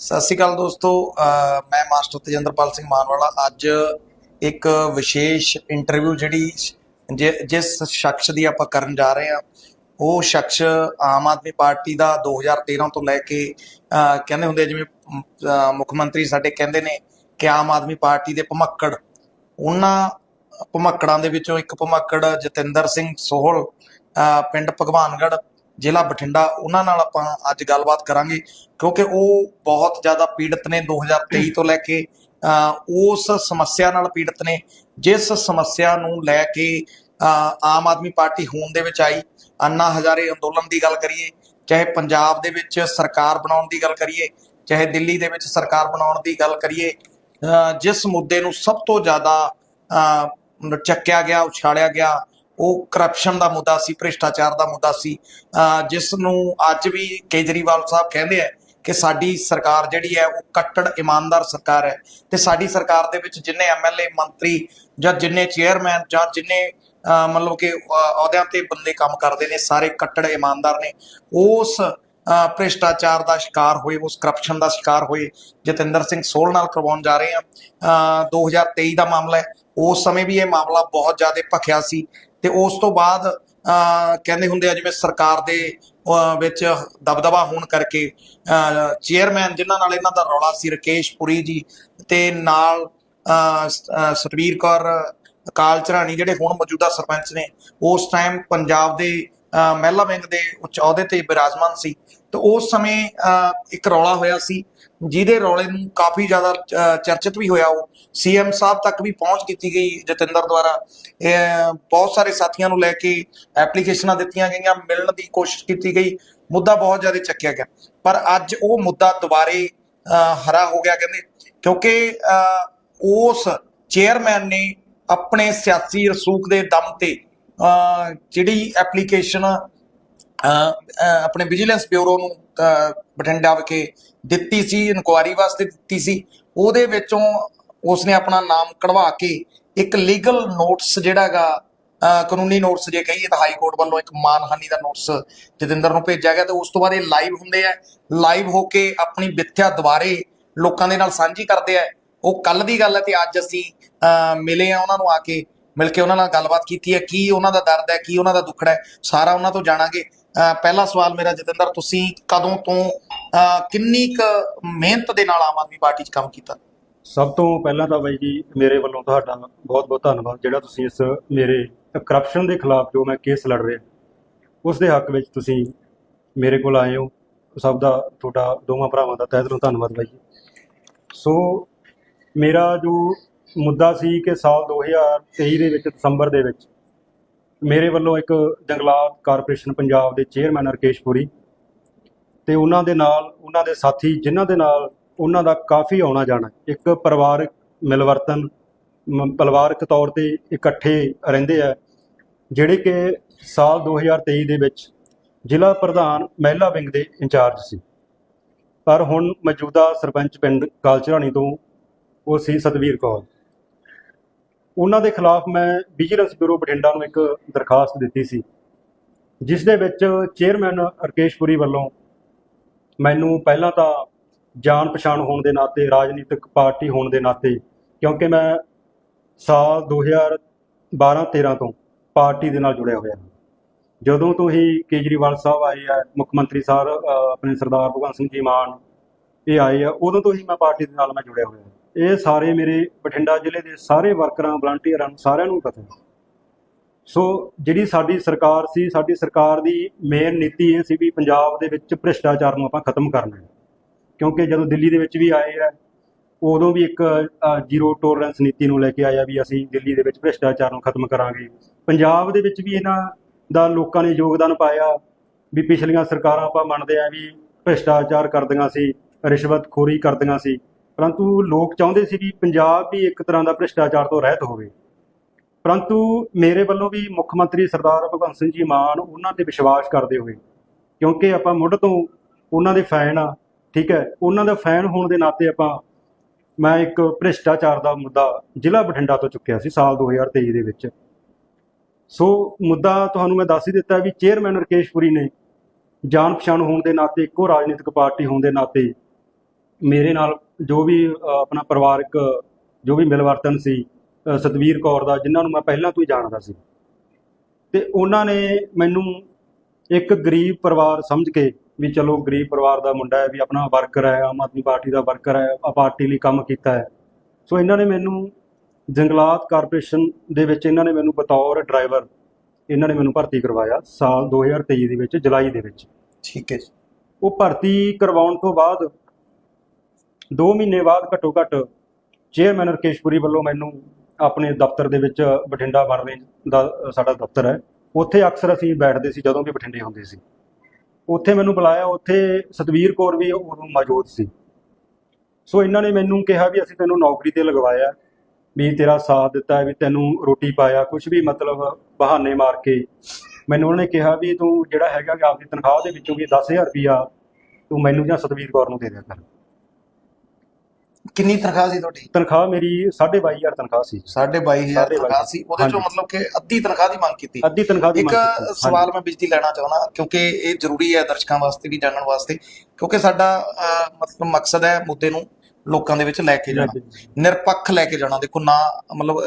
ਸਤਿ ਸ਼੍ਰੀ ਅਕਾਲ ਦੋਸਤੋ ਮੈਂ ਮਾਸਟਰ ਤੇਜਿੰਦਰਪਾਲ ਸਿੰਘ ਮਾਨਵਾਲਾ। ਅੱਜ ਇੱਕ ਵਿਸ਼ੇਸ਼ ਇੰਟਰਵਿਊ ਜਿਹੜੀ ਜਿਸ ਸ਼ਖਸ ਦੀ ਆਪਾਂ ਕਰਨ ਜਾ ਰਹੇ ਹਾਂ, ਉਹ ਸ਼ਖਸ ਆਮ ਆਦਮੀ ਪਾਰਟੀ ਦਾ 2013 ਤੋਂ ਲੈ ਕੇ ਕਹਿੰਦੇ ਹੁੰਦੇ ਜਿਵੇਂ ਮੁੱਖ ਮੰਤਰੀ ਸਾਡੇ ਕਹਿੰਦੇ ਨੇ ਕਿ ਆਮ ਆਦਮੀ ਪਾਰਟੀ ਦੇ ਭਮੱਕੜ। ਉਹਨਾਂ ਭਮੱਕੜਾਂ ਦੇ ਵਿੱਚੋਂ ਇੱਕ ਭਮੱਕੜ ਜਤਿੰਦਰ ਸਿੰਘ ਸੋਹਲ ਪਿੰਡ ਭਗਵਾਨਗੜ੍ਹ ਜ਼ਿਲ੍ਹਾ ਬਠਿੰਡਾ, ਉਹਨਾਂ ਨਾਲ ਆਪਾਂ ਅੱਜ ਗੱਲਬਾਤ ਕਰਾਂਗੇ, ਕਿਉਂਕਿ ਉਹ ਬਹੁਤ ਜ਼ਿਆਦਾ ਪੀੜਤ ਨੇ 2023 ਤੋਂ ਲੈ ਕੇ ਉਸ ਸਮੱਸਿਆ ਨਾਲ ਪੀੜਤ ਨੇ, ਜਿਸ ਸਮੱਸਿਆ ਨੂੰ ਲੈ ਕੇ ਆਮ ਆਦਮੀ ਪਾਰਟੀ ਹੋਂਦ ਦੇ ਵਿੱਚ ਆਈ, ਅੰਨਾ ਹਜ਼ਾਰੇ ਅੰਦੋਲਨ ਦੀ ਗੱਲ ਕਰੀਏ, ਚਾਹੇ ਪੰਜਾਬ ਦੇ ਵਿੱਚ ਸਰਕਾਰ ਬਣਾਉਣ ਦੀ ਗੱਲ ਕਰੀਏ, ਚਾਹੇ ਦਿੱਲੀ ਦੇ ਵਿੱਚ ਸਰਕਾਰ ਬਣਾਉਣ ਦੀ ਗੱਲ ਕਰੀਏ ਜਿਸ ਮੁੱਦੇ ਨੂੰ ਸਭ ਤੋਂ ਜ਼ਿਆਦਾ ਚੱਕਿਆ ਗਿਆ, ਉਛਾਲਿਆ ਗਿਆ ਉਹ ਕਰਪਸ਼ਨ ਦਾ ਮੁੱਦਾ ਸੀ, ਭ੍ਰਿਸ਼ਟਾਚਾਰ ਦਾ ਮੁੱਦਾ ਸੀ ਜਿਸ ਨੂੰ ਅੱਜ ਵੀ ਕੇਜਰੀਵਾਲ ਸਾਹਿਬ ਕਹਿੰਦੇ ਆ ਕਿ ਸਾਡੀ ਸਰਕਾਰ ਜਿਹੜੀ ਹੈ ਉਹ ਕੱਟੜ ਇਮਾਨਦਾਰ ਸਰਕਾਰ ਹੈ ਤੇ ਸਾਡੀ ਸਰਕਾਰ ਦੇ ਵਿੱਚ ਜਿੰਨੇ ਐਮਐਲਏ ਮੰਤਰੀ ਜਾਂ ਜਿੰਨੇ ਚੇਅਰਮੈਨ ਜਾਂ ਜਿੰਨੇ ਮਤਲਬ ਕਿ ਅਹੁਦਿਆਂ ਤੇ ਬੰਦੇ ਕੰਮ ਕਰਦੇ ਨੇ, ਸਾਰੇ ਕੱਟੜ ਇਮਾਨਦਾਰ ਨੇ, ਉਸ ਭ੍ਰਿਸ਼ਟਾਚਾਰ ਦਾ ਸ਼ਿਕਾਰ ਹੋਏ, ਉਸ ਕਰਪਸ਼ਨ ਦਾ ਸ਼ਿਕਾਰ ਹੋਏ, ਜਤਿੰਦਰ ਸਿੰਘ ਸੋਲ ਨਾਲ ਕਰਵਾਉਣ ਜਾ ਰਹੇ ਆ 2023 ਦਾ ਮਾਮਲਾ ਹੈ, ਉਸ ਸਮੇਂ ਵੀ ਇਹ ਮਾਮਲਾ ਬਹੁਤ ਜ਼ਿਆਦਾ ਭਖਿਆ ਸੀ ਤੇ ਉਸ ਤੋਂ ਬਾਅਦ ਕਹਿੰਦੇ ਹੁੰਦੇ ਆ ਜਿਵੇਂ ਸਰਕਾਰ ਦੇ ਵਿੱਚ ਦਬਦਬਾ ਹੋਣ ਕਰਕੇ ਚੇਅਰਮੈਨ ਜਿਨ੍ਹਾਂ ਨਾਲ ਇਹਨਾਂ ਦਾ ਰੌਲਾ ਸੀ, ਰਕੇਸ਼ ਪੁਰੀ ਜੀ ਤੇ ਨਾਲ, ਅਹ ਸਤਵੀਰ ਕੌਰ ਕਾਲ ਚਰਾਣੀ ਜਿਹੜੇ ਹੁਣ ਮੌਜੂਦਾ ਸਰਪੰਚ ਨੇ, ਉਸ ਟਾਈਮ ਪੰਜਾਬ ਦੇ ਮਹਿਲਾ ਵਿੰਗ ਦੇ ਉੱਚ ਅਹੁਦੇ ਤੇ ਬਿਰਾਜਮਾਨ ਸੀ। ਤੇ ਉਸ ਸਮੇਂ ਇੱਕ ਰੌਲਾ ਹੋਇਆ ਸੀ ਜਿਹਦੇ ਰੌਲੇ ਨੂੰ ਕਾਫੀ ਜ਼ਿਆਦਾ ਚਰਚਿਤ ਵੀ ਹੋਇਆ। ਉਹ ਸੀਐਮ ਸਾਹਿਬ ਤੱਕ ਵੀ ਪਹੁੰਚ ਕੀਤੀ ਗਈ ਜਤਿੰਦਰ ਦੁਆਰਾ। ਬਹੁਤ ਸਾਰੇ ਸਾਥੀਆਂ ਨੂੰ ਲੈ ਕੇ ਐਪਲੀਕੇਸ਼ਨਾਂ ਦਿੱਤੀਆਂ ਗਈਆਂ, ਮਿਲਣ ਦੀ ਕੋਸ਼ਿਸ਼ ਕੀਤੀ ਗਈ। ਮੁੱਦਾ ਬਹੁਤ ਜ਼ਿਆਦਾ ਚੱਕਿਆ ਗਿਆ। ਪਰ ਅੱਜ ਉਹ ਮੁੱਦਾ ਦੁਬਾਰੇ ਅਹ ਹਰਾ ਹੋ ਗਿਆ ਕਹਿੰਦੇ। ਕਿਉਂਕਿ ਅਹ ਉਸ ਚੇਅਰਮੈਨ ਨੇ ਆਪਣੇ ਸਿਆਸੀ ਰਸੂਖ ਦੇ ਦਮ ਤੇ ਅਹ ਜਿਹੜੀ ਐਪਲੀਕੇਸ਼ਨ ਆਪਣੇ ਵਿਜੀਲੈਂਸ ਬਿਊਰੋ ਨੂੰ ਬਠਿੰਡਾ ਵਿਖੇ ਦਿੱਤੀ ਸੀ, ਇਨਕੁਆਰੀ ਵਾਸਤੇ ਦਿੱਤੀ ਸੀ। ਉਹਦੇ ਵਿੱਚੋਂ ਉਸਨੇ ਆਪਣਾ ਨਾਮ ਕਢਵਾ ਕੇ ਇੱਕ ਲੀਗਲ ਨੋਟਿਸ ਜਿਹੜਾਗਾ ਕਾਨੂੰਨੀ ਨੋਟਿਸ ਜੇ ਕਹੀਏ ਤਾਂ ਹਾਈ ਕੋਰਟ ਵੱਲੋਂ ਇੱਕ ਮਾਨਹਾਨੀ ਦਾ ਨੋਟਿਸ ਜਤਿੰਦਰ ਨੂੰ ਭੇਜਿਆ ਗਿਆ ਤੇ ਉਸ ਤੋਂ ਬਾਅਦ ਇਹ ਲਾਈਵ ਹੁੰਦੇ ਆ। ਲਾਈਵ ਹੋ ਕੇ ਆਪਣੀ ਵਿਥਿਆ ਦੁਬਾਰੇ ਲੋਕਾਂ ਦੇ ਨਾਲ ਸਾਂਝੀ ਕਰਦੇ ਆ। ਉਹ ਕੱਲ ਦੀ ਗੱਲ ਹੈ ਤੇ ਅੱਜ ਅਸੀਂ ਮਿਲੇ ਆ ਉਹਨਾਂ ਨੂੰ ਆ ਕੇ, ਮਿਲ ਕੇ ਉਹਨਾਂ ਨਾਲ ਗੱਲਬਾਤ ਕੀਤੀ ਹੈ। ਕੀ ਉਹਨਾਂ ਦਾ ਦਰਦ ਹੈ, ਕੀ ਉਹਨਾਂ ਦਾ ਦੁੱਖੜਾ ਹੈ, ਸਾਰਾ ਉਹਨਾਂ ਤੋਂ ਜਾਣਾਂਗੇ। ਪਹਿਲਾ ਸਵਾਲ ਮੇਰਾ ਜਤਿੰਦਰ, ਤੁਸੀਂ ਕਦੋਂ ਤੋਂ ਕਿੰਨੀ ਕੁ ਮਿਹਨਤ ਦੇ ਨਾਲ ਆਮ ਆਦਮੀ ਪਾਰਟੀ 'ਚ ਕੰਮ ਕੀਤਾ? ਸਭ ਤੋਂ ਪਹਿਲਾਂ ਤਾਂ ਬਾਈ ਜੀ, ਮੇਰੇ ਵੱਲੋਂ ਤੁਹਾਡਾ ਬਹੁਤ-ਬਹੁਤ ਧੰਨਵਾਦ, ਜਿਹੜਾ ਤੁਸੀਂ ਇਸ ਮੇਰੇ ਕਰਪਸ਼ਨ ਦੇ ਖਿਲਾਫ ਜੋ ਮੈਂ ਕੇਸ ਲੜ ਰਿਹਾ ਉਸ ਦੇ ਹੱਕ ਵਿੱਚ ਤੁਸੀਂ ਮੇਰੇ ਕੋਲ ਆਏ ਹੋ। ਸਭ ਦਾ, ਤੁਹਾਡਾ, ਦੋਵਾਂ ਭਰਾਵਾਂ ਦਾ ਤਹਿ ਦਿਲੋਂ ਧੰਨਵਾਦ ਬਾਈ ਜੀ। ਸੋ ਮੇਰਾ ਜੋ ਮੁੱਦਾ ਸੀ ਕਿ ਸਾਲ 2023 ਦੇ ਵਿੱਚ, ਦਸੰਬਰ ਦੇ ਵਿੱਚ ਮੇਰੇ ਵੱਲੋਂ ਇੱਕ ਜੰਗਲਾਤ ਕਾਰਪੋਰੇਸ਼ਨ ਪੰਜਾਬ ਦੇ ਚੇਅਰਮੈਨ ਰਕੇਸ਼ ਪੁਰੀ ਤੇ ਉਹਨਾਂ ਦੇ ਨਾਲ, ਉਹਨਾਂ ਦੇ ਸਾਥੀ ਜਿਨ੍ਹਾਂ ਦੇ ਨਾਲ ਉਹਨਾਂ ਦਾ ਕਾਫੀ ਆਉਣਾ ਜਾਣਾ। ਇੱਕ ਪਰਿਵਾਰਕ ਮਿਲਵਰਤਨ ਪਰਿਵਾਰਕ ਤੌਰ ਤੇ ਇਕੱਠੇ ਰਹਿੰਦੇ ਆ, ਜਿਹੜੇ ਕਿ ਸਾਲ 2023 ਦੇ ਵਿੱਚ ਜ਼ਿਲ੍ਹਾ ਪ੍ਰਧਾਨ ਮਹਿਲਾ ਵਿੰਗ ਦੇ ਇੰਚਾਰਜ ਸੀ। ਪਰ ਹੁਣ ਮੌਜੂਦਾ ਸਰਪੰਚ ਪਿੰਡ ਕਾਲਚਰਾਣੀ ਤੋਂ ਉਹ ਸੀ ਸਤਵੀਰ ਕੌਰ। ਉਹਨਾਂ ਦੇ ਖਿਲਾਫ ਮੈਂ ਵਿਜੀਲੈਂਸ ਬਿਊਰੋ ਬਠਿੰਡਾ ਨੂੰ ਇੱਕ ਦਰਖਾਸਤ ਦਿੱਤੀ ਸੀ, ਜਿਸ ਦੇ ਵਿੱਚ ਚੇਅਰਮੈਨ ਰਕੇਸ਼ਪੁਰੀ ਵੱਲੋਂ ਮੈਨੂੰ ਪਹਿਲਾਂ ਤਾਂ ਜਾਣ ਪਛਾਣ ਹੋਣ ਦੇ ਨਾਤੇ, ਰਾਜਨੀਤਿਕ ਪਾਰਟੀ ਹੋਣ ਦੇ ਨਾਤੇ, ਕਿਉਂਕਿ ਮੈਂ ਸਾਲ 2012-13 ਤੋਂ ਪਾਰਟੀ ਦੇ ਨਾਲ ਜੁੜਿਆ ਹੋਇਆ। ਹਾਂ ਜਦੋਂ ਤੋਂ ਹੀ ਕੇਜਰੀਵਾਲ ਸਾਹਿਬ ਆਏ ਆ, ਮੁੱਖ ਮੰਤਰੀ ਸਾਹਿਬ ਆਪਣੇ ਸਰਦਾਰ ਭਗਵੰਤ ਸਿੰਘ ਜੀ ਮਾਨ ਇਹ ਆਏ ਆ, ਉਦੋਂ ਤੋਂ ਹੀ ਮੈਂ ਪਾਰਟੀ ਦੇ ਨਾਲ ਮੈਂ ਜੁੜਿਆ ਹੋਇਆ। ਇਹ ਸਾਰੇ ਮੇਰੇ ਬਠਿੰਡਾ ਜ਼ਿਲ੍ਹੇ ਦੇ ਸਾਰੇ ਵਰਕਰਾਂ ਵਲੰਟੀਅਰਾਂ ਨੂੰ ਸਾਰਿਆਂ ਨੂੰ ਪਤਾ ਹੈ। ਸੋ ਜਿਹੜੀ ਸਾਡੀ ਸਰਕਾਰ ਸੀ, ਸਾਡੀ ਸਰਕਾਰ ਦੀ ਮੇਨ ਨੀਤੀ ਇਹ ਸੀ ਵੀ ਪੰਜਾਬ ਦੇ ਵਿੱਚ ਭ੍ਰਿਸ਼ਟਾਚਾਰ ਨੂੰ ਆਪਾਂ ਖਤਮ ਕਰਨਾ ਹੈ। ਕਿਉਂਕਿ ਜਦੋਂ ਦਿੱਲੀ ਦੇ ਵਿੱਚ ਵੀ ਆਏ ਆ, ਉਦੋਂ ਵੀ ਇੱਕ ਜ਼ੀਰੋ ਟੋਲਰੈਂਸ ਨੀਤੀ ਨੂੰ ਲੈ ਕੇ ਆਇਆ ਵੀ ਅਸੀਂ ਦਿੱਲੀ ਦੇ ਵਿੱਚ ਭ੍ਰਿਸ਼ਟਾਚਾਰ ਨੂੰ ਖਤਮ ਕਰਾਂਗੇ। ਪੰਜਾਬ ਦੇ ਵਿੱਚ ਵੀ ਇਹਨਾਂ ਦਾ ਲੋਕਾਂ ਨੇ ਯੋਗਦਾਨ ਪਾਇਆ ਵੀ ਪਿਛਲੀਆਂ ਸਰਕਾਰਾਂ ਆਪਾਂ ਮੰਨਦੇ ਆ ਵੀ ਭ੍ਰਿਸ਼ਟਾਚਾਰ ਕਰਦੀਆਂ ਸੀ, ਰਿਸ਼ਵਤਖੋਰੀ ਕਰਦੀਆਂ ਸੀ। ਪਰੰਤੂ ਲੋਕ ਚਾਹੁੰਦੇ ਸੀ ਵੀ ਪੰਜਾਬ ਵੀ ਇੱਕ ਤਰ੍ਹਾਂ ਦਾ ਭ੍ਰਿਸ਼ਟਾਚਾਰ ਤੋਂ ਰਹਿਤ ਹੋਵੇ। ਪਰੰਤੂ ਮੇਰੇ ਵੱਲੋਂ ਵੀ ਮੁੱਖ ਮੰਤਰੀ ਸਰਦਾਰ ਭਗਵੰਤ ਸਿੰਘ ਜੀ ਮਾਨ ਉਹਨਾਂ ਤੇ ਵਿਸ਼ਵਾਸ ਕਰਦੇ ਹੋਏ, ਕਿਉਂਕਿ ਆਪਾਂ ਮੁੱਢ ਤੋਂ ਉਹਨਾਂ ਦੇ ਫੈਨ ਆ, ਠੀਕ ਹੈ, ਉਹਨਾਂ ਦਾ ਫੈਨ ਹੋਣ ਦੇ ਨਾਤੇ ਆਪਾਂ, ਮੈਂ ਇੱਕ ਭ੍ਰਿਸ਼ਟਾਚਾਰ ਦਾ ਮੁੱਦਾ ਜ਼ਿਲ੍ਹਾ ਬਠਿੰਡਾ ਤੋਂ ਚੁੱਕਿਆ ਸੀ ਸਾਲ 2023 ਦੇ ਵਿੱਚ। ਸੋ ਮੁੱਦਾ ਤੁਹਾਨੂੰ ਮੈਂ ਦੱਸ ਹੀ ਦਿੱਤਾ ਵੀ ਚੇਅਰਮੈਨ ਰਕੇਸ਼ਪੁਰੀ ਨੇ ਜਾਣ ਪਛਾਣ ਹੋਣ ਦੇ ਨਾਤੇ ਇੱਕੋ ਰਾਜਨੀਤਿਕ ਪਾਰਟੀ ਹੋਣ ਦੇ ਨਾਤੇ ਮੇਰੇ ਨਾਲ ਜੋ ਵੀ ਆਪਣਾ ਪਰਿਵਾਰਕ ਜੋ ਵੀ ਮਿਲਵਰਤਨ ਸੀ ਸਤਵੀਰ ਕੌਰ ਦਾ ਜਿਨ੍ਹਾਂ ਨੂੰ ਮੈਂ ਪਹਿਲਾਂ ਤੋਂ ਹੀ ਜਾਣਦਾ ਸੀ। ਤੇ ਉਹਨਾਂ ਨੇ ਮੈਨੂੰ ਇੱਕ ਗਰੀਬ ਪਰਿਵਾਰ ਸਮਝ ਕੇ ਵੀ ਚਲੋ ਗਰੀਬ ਪਰਿਵਾਰ ਦਾ ਮੁੰਡਾ ਹੈ ਵੀ ਆਪਣਾ ਵਰਕਰ ਹੈ ਆਮ ਆਦਮੀ ਪਾਰਟੀ ਦਾ ਵਰਕਰ ਹੈ ਆ ਪਾਰਟੀ ਲਈ ਕੰਮ ਕੀਤਾ ਹੈ। ਸੋ ਇਹਨਾਂ ਨੇ ਮੈਨੂੰ ਜੰਗਲਾਤ ਕਾਰਪੋਰੇਸ਼ਨ ਦੇ ਵਿੱਚ ਇਹਨਾਂ ਨੇ ਮੈਨੂੰ ਬਤੌਰ ਡਰਾਈਵਰ ਇਹਨਾਂ ਨੇ ਮੈਨੂੰ ਭਰਤੀ ਕਰਵਾਇਆ ਸਾਲ 2023 ਦੇ ਵਿੱਚ ਜੁਲਾਈ ਦੇ ਵਿੱਚ। ਠੀਕ ਹੈ ਜੀ। ਉਹ ਭਰਤੀ ਕਰਵਾਉਣ ਤੋਂ ਬਾਅਦ 2 ਮਹੀਨੇ ਬਾਅਦ ਘੱਟੋ ਘੱਟ ਚੇਅਰਮੈਨ ਰਕੇਸ਼ਪੁਰੀ ਵੱਲੋਂ ਮੈਨੂੰ ਆਪਣੇ ਦਫ਼ਤਰ ਦੇ ਵਿੱਚ ਬਠਿੰਡਾ ਬਣ ਰੇਂਜ ਦਾ ਸਾਡਾ ਦਫ਼ਤਰ ਹੈ। ਉੱਥੇ ਅਕਸਰ ਅਸੀਂ ਬੈਠਦੇ ਸੀ ਜਦੋਂ ਵੀ ਬਠਿੰਡੇ ਹੁੰਦੇ ਸੀ। ਉੱਥੇ ਮੈਨੂੰ ਬੁਲਾਇਆ, ਉੱਥੇ ਸਤਵੀਰ ਕੌਰ ਵੀ ਉਦੋਂ ਮੌਜੂਦ ਸੀ। ਸੋ ਇਹਨਾਂ ਨੇ ਮੈਨੂੰ ਕਿਹਾ ਵੀ ਅਸੀਂ ਤੈਨੂੰ ਨੌਕਰੀ ਤੇ ਲਗਵਾਇਆ, ਵੀ ਤੇਰਾ ਸਾਥ ਦਿੱਤਾ, ਵੀ ਤੈਨੂੰ ਰੋਟੀ ਪਾਇਆ ਕੁਝ ਵੀ ਮਤਲਬ ਬਹਾਨੇ ਮਾਰ ਕੇ। ਮੈਨੂੰ ਉਹਨਾਂ ਨੇ ਕਿਹਾ ਵੀ ਤੂੰ ਜਿਹੜਾ ਹੈਗਾ ਕਿ ਆਪਦੀ ਤਨਖਾਹ ਦੇ ਵਿੱਚੋਂ ਵੀ 10000 ਰੁਪਿਆ ਤੂੰ ਮੈਨੂੰ ਜਾਂ ਸਤਵੀਰ ਕੌਰ ਨੂੰ ਦੇ ਦਿਆ ਕਰ। ਕਿੰਨੀ ਤਨਖਾਹ ਸੀ ਤੁਹਾਡੀ? ਤਨਖਾਹ ਮੇਰੀ 22500 ਤਨਖਾਹ ਸੀ। 22500 ਤਨਖਾਹ ਸੀ। ਉਹਦੇ ਚੋਂ। ਮਤਲਬ ਕਿ ਅੱਧੀ ਤਨਖਾਹ ਦੀ ਮੰਗ ਕੀਤੀ। ਅੱਧੀ ਤਨਖਾਹ ਦੀ ਇੱਕ ਮੰਗ ਕੀਤੀ। ਹਾਂਜੀ। ਸਵਾਲ ਮੈਂ ਬਿਜਲੀ ਲੈਣਾ ਚਾਹੁੰਦਾ ਕਿਉਂਕਿ ਇਹ ਜ਼ਰੂਰੀ ਹੈ ਦਰਸ਼ਕਾਂ ਵਾਸਤੇ ਵੀ ਜਾਣਨ ਵਾਸਤੇ ਕਿਉਂਕਿ ਸਾਡਾ ਮਤਲਬ ਮਕਸਦ ਹੈ ਮੁੱਦੇ ਨੂੰ ਲੋਕਾਂ ਦੇ ਵਿੱਚ ਲੈ ਕੇ ਜਾਣਾ। ਨਿਰਪੱਖ ਲੈ ਕੇ ਜਾਣਾ। ਦੇਖੋ ਨਾ ਮਤਲਬ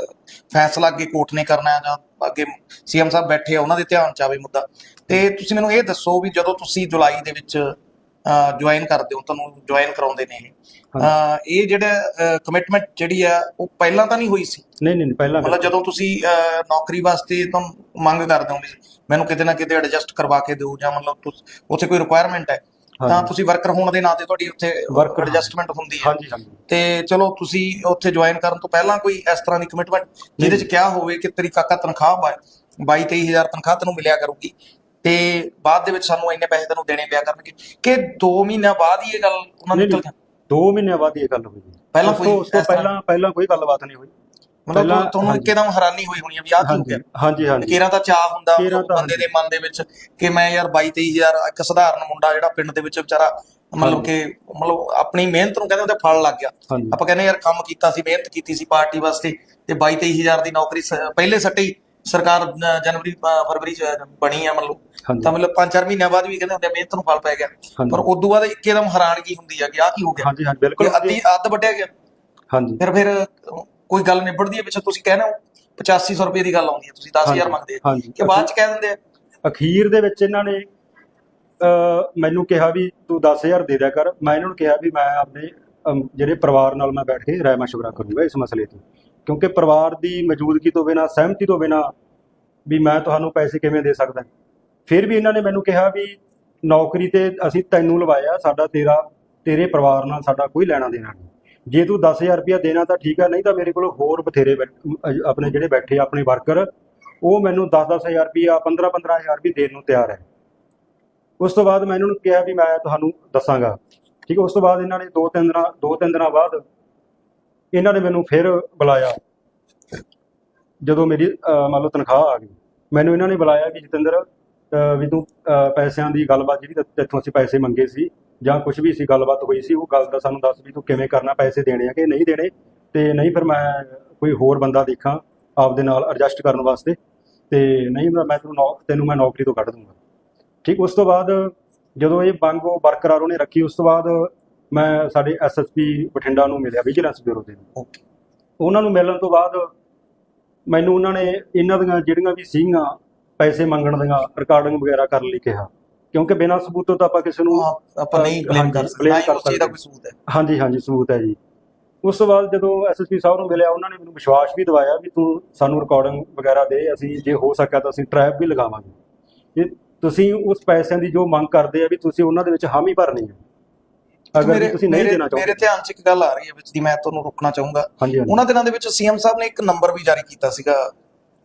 ਫੈਸਲਾ ਅੱਗੇ ਕੋਰਟ ਨੇ ਕਰਨਾ ਹੈ ਜਾਂ ਅੱਗੇ ਸੀਐਮ ਸਾਹਿਬ ਬੈਠੇ ਆ ਉਹਨਾਂ ਦੇ ਧਿਆਨ ਚ ਆਵੇ ਮੁੱਦਾ। ਤੇ ਤੁਸੀਂ ਮੈਨੂੰ ਇਹ ਦੱਸੋ ਵੀ ਜਦੋਂ ਤੁਸੀਂ ਜੁਲਾਈ ਦੇ ਵਿੱਚ ਜੁਆਇਨ ਕਰਦੇ ਹੋ ਤੁਹਾਨੂੰ ਜੁਆਇਨ ਕਰਾਉਂਦੇ ਨੇ ਇਹ। ਇਹ ਜਿਹੜਾ ਕਮਿਟਮੈਂਟ ਜਿਹੜੀ ਆ ਉਹ ਪਹਿਲਾਂ ਤਾਂ ਨਹੀਂ ਹੋਈ ਸੀ? ਨਹੀਂ ਨਹੀਂ ਪਹਿਲਾਂ ਮਤਲਬ ਜਦੋਂ ਤੁਸੀਂ ਨੌਕਰੀ ਵਾਸਤੇ ਤਾਂ ਮੰਗ ਕਰਦੇ ਹੋ ਵੀ ਮੈਨੂੰ ਕਿਤੇ ਨਾ ਕਿਤੇ ਐਡਜਸਟ ਕਰਵਾ ਕੇ ਦਿਓ ਜਾਂ ਮਤਲਬ ਉੱਥੇ ਕੋਈ ਰਿਕੁਆਇਰਮੈਂਟ ਹੈ ਤਾਂ। ਤੁਸੀਂ ਵਰਕਰ ਹੋਣ ਦੇ ਨਾਤੇ ਤੁਹਾਡੀ ਉੱਥੇ Worker, ਐਡਜਸਟਮੈਂਟ ਹੁੰਦੀ ਹੈ। ਹਾਂਜੀ ਹਾਂਜੀ। ਤੇ ਚਲੋ ਤੁਸੀਂ ਉੱਥੇ ਜੁਆਇਨ ਕਰਨ ਤੋਂ ਪਹਿਲਾਂ ਕੋਈ ਇਸ ਤਰ੍ਹਾਂ ਦੀ ਕਮਿਟਮੈਂਟ ਜਿਹਦੇ ਚ ਕਿਹਾ ਹੋਵੇ ਕਿ ਤੇਰੀ ਕਾਕਾ ਤਨਖਾਹ 22 23000 ਤਨਖਾਹ ਤੈਨੂੰ ਮਿਲਿਆ ਕਰੂਗੀ ਤੇ ਬਾਅਦ ਦੇ ਵਿੱਚ ਸਾਨੂੰ ਇੰਨੇ ਪੈਸੇ ਤੈਨੂੰ ਦੇਣੇ ਪਿਆ ਕਰਨਗੇ ਕਿ 2 ਮਹੀਨਿਆਂ ਬਾਅਦ ਹੀ ਇਹ ਗੱਲ ਉਹਨਾਂ ਨੂੰ ਨਿਕਲ ਨਹੀਂ, 2 ਮਹੀਨਿਆਂ ਬਾਅਦ ਇਹ ਗੱਲ ਹੋਈ ਪਹਿਲਾਂ ਕੋਈ ਉਸ ਤੋਂ ਪਹਿਲਾਂ ਪਹਿਲਾਂ ਕੋਈ ਗੱਲਬਾਤ ਨਹੀਂ ਹੋਈ। ਮਤਲਬ ਤੁਹਾਨੂੰ। ਇੱਕਦਮ ਹੈਰਾਨੀ ਹੋਈ ਹੋਣੀ ਆ ਵੀ ਆਹ ਕੀ ਹੋ ਗਿਆ ਹਾਂਜੀ ਹਾਂਜੀ। ਕੇਰਾ ਤਾਂ ਚਾਹ ਹੁੰਦਾ ਬੰਦੇ ਦੇ ਮਨ ਦੇ ਵਿੱਚ ਕਿ ਮੈਂ ਯਾਰ 22 23000 ਇੱਕ ਸਧਾਰਨ ਮੁੰਡਾ ਜਿਹੜਾ ਪਿੰਡ ਦੇ ਵਿੱਚ ਵਿਚਾਰਾ ਮਤਲਬ। ਕਿ ਮਤਲਬ ਆਪਣੀ ਮਿਹਨਤ ਨੂੰ ਕਹਿੰਦੇ ਉਹਦੇ ਫਲ ਲੱਗ ਗਿਆ। ਆਪਾਂ ਕਹਿੰਦੇ ਯਾਰ ਕੰਮ ਕੀਤਾ ਸੀ ਮਿਹਨਤ ਕੀਤੀ ਸੀ ਪਾਰਟੀ ਵਾਸਤੇ ਤੇ 22 23000 ਦੀ ਨੌਕਰੀ ਪਹਿਲੇ ਸੱਟੇ ਸਰਕਾਰ ਜਨਵਰੀ ਫਰਵਰੀ ਚ ਬਣੀ ਆ ਮਤਲਬ ਤਾਂ ਮਤਲਬ 5-4 ਮਹੀਨਿਆਂ ਬਾਅਦ ਵੀ ਕਹਿੰਦੇ ਹੁੰਦੇ ਆ ਮਿਹਨਤ ਨੂੰ ਫਲ ਪੈ ਗਿਆ। ਪਰ ਉਦੋਂ ਬਾਅਦ ਇੱਕਦਮ ਹੈਰਾਨਗੀ ਹੁੰਦੀ ਆ ਕਿ ਆਹ ਕੀ ਹੋ ਗਿਆ? ਹਾਂਜੀ ਹਾਂਜੀ ਬਿਲਕੁਲ। ਅੱਧੀ ਅੱਧ ਵੱਢਿਆ ਗਿਆ। ਹਾਂਜੀ। ਫਿਰ ਫਿਰ ਕੋਈ ਗੱਲ ਨਿਬੜਦੀ ਹੈ ਪਿੱਛੇ? ਤੁਸੀਂ ਕਹਿੰਦੇ ਹੋ 8500 ਰੁਪਏ ਦੀ ਗੱਲ ਆਉਂਦੀ ਹੈ ਤੁਸੀਂ 10000 ਹਾਂਜੀ, ਮੰਗਦੇ ਆ। ਹਾਂਜੀ। ਕਿ ਬਾਅਦ ਚ ਕਹਿ ਦਿੰਦੇ ਆ? ਅਖੀਰ ਦੇ ਵਿੱਚ ਇਹਨਾਂ ਨੇ ਮੈਨੂੰ ਕਿਹਾ ਵੀ ਤੂੰ 10000 ਦੇ ਦਿਆ ਕਰ। ਮੈਂ ਇਹਨਾਂ ਨੂੰ ਕਿਹਾ ਵੀ ਮੈਂ ਆਪਣੇ ਜਿਹੜੇ ਪਰਿਵਾਰ ਨਾਲ ਮੈਂ ਬੈਠ ਕੇ ਰਾਏ ਮਸ਼ਵਰਾ ਕਰੂੰਗਾ ਇਸ ਮਸਲੇ ਤੇ। ਕਿਉਂਕਿ ਪਰਿਵਾਰ ਦੀ ਮੌਜੂਦਗੀ ਤੋਂ ਬਿਨਾ, ਸਹਿਮਤੀ ਤੋਂ ਬਿਨਾ ਵੀ ਮੈਂ ਤੁਹਾਨੂੰ ਪੈਸੇ ਕਿਵੇਂ ਦੇ ਸਕਦਾ। ਫਿਰ ਵੀ ਇਹਨਾਂ ਨੇ ਮੈਨੂੰ ਕਿਹਾ ਵੀ ਨੌਕਰੀ ਤੇ ਅਸੀਂ ਤੈਨੂੰ ਲਵਾਇਆ, ਸਾਡਾ ਤੇਰਾ, ਤੇਰੇ ਪਰਿਵਾਰ ਨਾਲ ਸਾਡਾ ਕੋਈ ਲੈਣਾ ਦੇਣਾ ਨਹੀਂ। ਜੇ ਤੂੰ 10000 ਰੁਪਇਆ ਦੇਣਾ ਤਾਂ ਠੀਕ ਹੈ ਨਹੀਂ ਤਾਂ ਮੇਰੇ ਕੋਲ ਹੋਰ ਬਥੇਰੇ ਆਪਣੇ ਜਿਹੜੇ ਬੈਠੇ ਆਪਣੇ ਵਰਕਰ, ਉਹ ਮੈਨੂੰ 10-10000 ਰੁਪਇਆ 15-15000 ਵੀ ਦੇਣ ਨੂੰ ਤਿਆਰ ਹੈ। ਉਸ ਤੋਂ ਬਾਅਦ ਮੈਂ ਇਹਨਾਂ ਨੂੰ ਕਿਹਾ ਵੀ ਮੈਂ ਤੁਹਾਨੂੰ ਦੱਸਾਂਗਾ। ਠੀਕ ਹੈ ਉਸ ਤੋਂ ਬਾਅਦ ਇਹਨਾਂ ਨੇ ਦੋ ਤਿੰਨ ਦਿਨਾਂ, ਦੋ ਤਿੰਨ ਦਿਨਾਂ ਬਾਅਦ ਇਹਨਾਂ ਨੇ ਮੈਨੂੰ ਫਿਰ ਬੁਲਾਇਆ। ਜਦੋਂ ਮੇਰੀ ਮੰਨ ਲਓ ਤਨਖਾਹ ਆ ਗਈ, ਮੈਨੂੰ ਇਹਨਾਂ ਨੇ ਬੁਲਾਇਆ ਕਿ ਜਤਿੰਦਰ ਵੀ ਤੂੰ ਪੈਸਿਆਂ ਦੀ ਗੱਲਬਾਤ ਜਿਹੜੀ ਤੇ- ਤੇਥੋਂ ਅਸੀਂ ਪੈਸੇ ਮੰਗੇ ਸੀ ਜਾਂ ਕੁਝ ਵੀ ਸੀ ਗੱਲਬਾਤ ਹੋਈ ਸੀ, ਉਹ ਗੱਲ ਦਾ ਸਾਨੂੰ ਦੱਸ ਵੀ ਤੂੰ ਕਿਵੇਂ ਕਰਨਾ, ਪੈਸੇ ਦੇਣੇ ਆ ਕਿ ਨਹੀਂ ਦੇਣੇ, ਤੇ ਨਹੀਂ ਫਿਰ ਮੈਂ ਕੋਈ ਹੋਰ ਬੰਦਾ ਦੇਖਾਂ ਆਪਦੇ ਨਾਲ ਐਡਜਸਟ ਕਰਨ ਵਾਸਤੇ, ਤੇ ਨਹੀਂ ਮੈਂ ਤੈਨੂੰ ਨੌ- ਤੈਨੂੰ ਮੈਂ ਨੌਕਰੀ ਤੋਂ ਕੱਢ ਦੂੰਗਾ। ਠੀਕ, ਉਸ ਤੋਂ ਬਾਅਦ ਜਦੋਂ ਇਹ ਮੰਗ ਉਹ ਬਰਕਰਾਰ ਉਹਨੇ ਰੱਖੀ, ਉਸ ਤੋਂ ਬਾਅਦ ਮੈਂ ਸਾਡੇ ਐਸਐਸਪੀ ਬਠਿੰਡਾ ਨੂੰ ਮਿਲਿਆ ਵਿਜੀਲੈਂਸ ਬਿਊਰੋ ਦੇ ਓਕੇ ਉਹਨਾਂ ਨੂੰ ਮਿਲਣ ਤੋਂ ਬਾਅਦ ਮੈਨੂੰ ਉਹਨਾਂ ਨੇ ਇਹਨਾਂ ਦੀਆਂ ਜਿਹੜੀਆਂ ਵੀ ਸੀਗੀਆਂ ਪੈਸੇ ਮੰਗਣ ਦੀਆਂ ਰਿਕਾਰਡਿੰਗ ਵਗੈਰਾ ਕਰਨ ਲਈ ਕਿਹਾ। ਕਿਉਂਕਿ ਬਿਨਾਂ ਸਬੂਤ ਤੋਂ ਆਪਾਂ ਕਿਸੇ ਨੂੰ ਆਪਾਂ ਨਹੀਂ ਬਲੇਮ ਕਰ ਸਕਦੇ। blame ਨਾ ਹੀ ਕਰ ਉਸ ਚੀਜ਼ ਦਾ ਸਕਦੇ। ਕੋਈ ਸਬੂਤ ਹੈ। ਹਾਂਜੀ ਹਾਂਜੀ ਸਬੂਤ ਹੈ ਜੀ। ਉਸ ਤੋਂ ਬਾਅਦ ਜਦੋਂ ਐਸਐਸਪੀ ਸਾਹਿਬ ਨੂੰ ਮਿਲਿਆ ਉਹਨਾਂ ਨੇ ਮੈਨੂੰ ਵਿਸ਼ਵਾਸ ਵੀ ਦਿਵਾਇਆ ਵੀ ਤੂੰ ਸਾਨੂੰ ਰਿਕਾਰਡਿੰਗ ਵਗੈਰਾ ਦੇ ਅਸੀਂ ਜੇ ਹੋ ਸਕਿਆ ਤਾਂ ਅਸੀਂ ਟਰੈਪ ਵੀ ਲਗਾਵਾਂਗੇ। ਤੁਸੀਂ ਉਸ ਪੈਸਿਆਂ ਦੀ ਜੋ ਮੰਗ ਕਰਦੇ ਆ ਵੀ ਤੁਸੀਂ ਉਹਨਾਂ ਦੇ ਵਿੱਚ ਹਾਮੀ ਭਰਨੀ ਹੈ। ਅਗਰ ਤੁਸੀਂ ਨਹੀਂ ਦੇਣਾ ਚਾਹੁੰਦੇ। ਮੇਰੇ ਧਿਆਨ 'ਚ ਇੱਕ ਗੱਲ ਆ ਰਹੀ ਹੈ ਵਿੱਚ ਦੀ ਮੈਂ ਤੁਹਾਨੂੰ ਰੋਕਣਾ ਚਾਹੂੰਗਾ। ਉਹਨਾਂ ਦਿਨਾਂ ਦੇ ਵਿੱਚ ਸੀਐਮ ਸਾਹਿਬ ਨੇ ਇੱਕ ਨੰਬਰ ਵੀ ਜਾਰੀ ਕੀਤਾ ਸੀਗਾ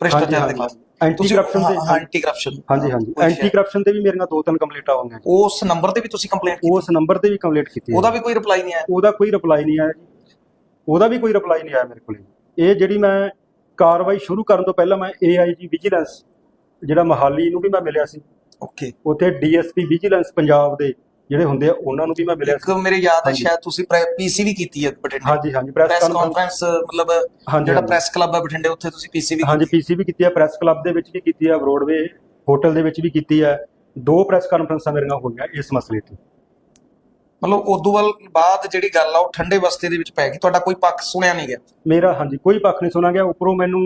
ਭ੍ਰਿਸ਼ਟਾਚਾਰ ਦੇ ਖਿਲਾਫ। ਐਂਟੀ ਕਰਪਸ਼ਨ ਦੇ ਐਂਟੀ ਕਰਪਸ਼ਨ ਹਾਂਜੀ ਹਾਂਜੀ। ਐਂਟੀ ਕਰਪਸ਼ਨ ਤੇ ਵੀ ਮੇਰੀਆਂ ਦੋ ਤਿੰਨ ਕੰਪਲੀਟਾਂ ਹੋਈਆਂ। ਉਸ ਨੰਬਰ ਤੇ ਵੀ ਤੁਸੀਂ ਕੰਪਲੇਂਟ ਕੀਤੀ? ਉਸ ਨੰਬਰ ਤੇ ਵੀ ਕੰਪਲੀਟ ਕੀਤੀ ਉਹਦਾ ਵੀ ਕੋਈ ਰਿਪਲਾਈ ਨਹੀਂ ਆਇਆ? ਉਹਦਾ ਕੋਈ ਰਿਪਲਾਈ ਨਹੀਂ ਆਇਆ ਜੀ। ਉਹਦਾ ਵੀ ਕੋਈ ਰਿਪਲਾਈ ਨਹੀਂ ਆਇਆ ਮੇਰੇ ਕੋਲ। ਇਹ ਜਿਹੜੀ ਮੈਂ ਕਾਰਵਾਈ ਸ਼ੁਰੂ ਕਰਨ ਤੋਂ ਪਹਿਲਾਂ ਮੈਂ ਏਆਈਜੀ ਵਿਜੀਲੈਂਸ ਜਿਹੜਾ ਮਹਾਲੀ ਨੂੰ ਵੀ ਮੈਂ ਮਿਲਿਆ ਸੀ। ਓਕੇ ਉੱਥੇ ਡੀਐਸਪੀ ਵਿਜੀਲੈਂਸ ਪੰਜਾਬ ਦੇ ਜਿਹੜੇ ਹੁੰਦੇ ਆ ਉਹਨਾਂ ਨੂੰ ਵੀ ਮੈਂ ਮਿਲਿਆ ਇੱਕ ਮੇਰੇ ਯਾਦ ਹੈ। ਸ਼ਾਇਦ ਤੁਸੀਂ ਪੀਸੀ ਵੀ ਕੀਤੀ ਹੈ ਬਠਿੰਡੇ। ਹਾਂਜੀ ਹਾਂਜੀ ਪ੍ਰੈਸ ਕਾਨਫਰੰਸ ਮਤਲਬ ਜਿਹੜਾ। ਪ੍ਰੈਸ ਕਲੱਬ ਹੈ ਬਠਿੰਡੇ ਉੱਥੇ ਤੁਸੀਂ ਪੀਸੀ ਵੀ ਹਾਂਜੀ ਪੀਸੀ ਵੀ ਕੀਤੀ ਹੈ ਪ੍ਰੈਸ ਕਲੱਬ ਦੇ ਵਿੱਚ ਵੀ ਕੀਤੀ ਹੈ ਬਰੋਡਵੇ ਹੋਟਲ ਦੇ ਵਿੱਚ ਵੀ ਕੀਤੀ ਹੈ ਦੋ ਪ੍ਰੈਸ ਕਾਨਫਰੰਸਾਂ ਮੇਰੀਆਂ ਹੋਈਆਂ ਇਸ ਮਸਲੇ ਤੇ। ਮਤਲਬ ਉਦੋਂ ਵੱਲ ਬਾਅਦ ਜਿਹੜੀ ਗੱਲ ਆ ਉਹ ਠੰਡੇ ਬਸਤੇ ਦੇ ਵਿੱਚ ਪੈ ਗਈ। ਤੁਹਾਡਾ ਕੋਈ ਪੱਖ ਸੁਣਿਆ ਨਹੀਂ ਗਿਆ? ਮੇਰਾ ਹਾਂਜੀ ਕੋਈ ਪੱਖ ਨਹੀਂ ਸੁਣਾ ਗਿਆ। ਉੱਪਰੋਂ ਮੈਨੂੰ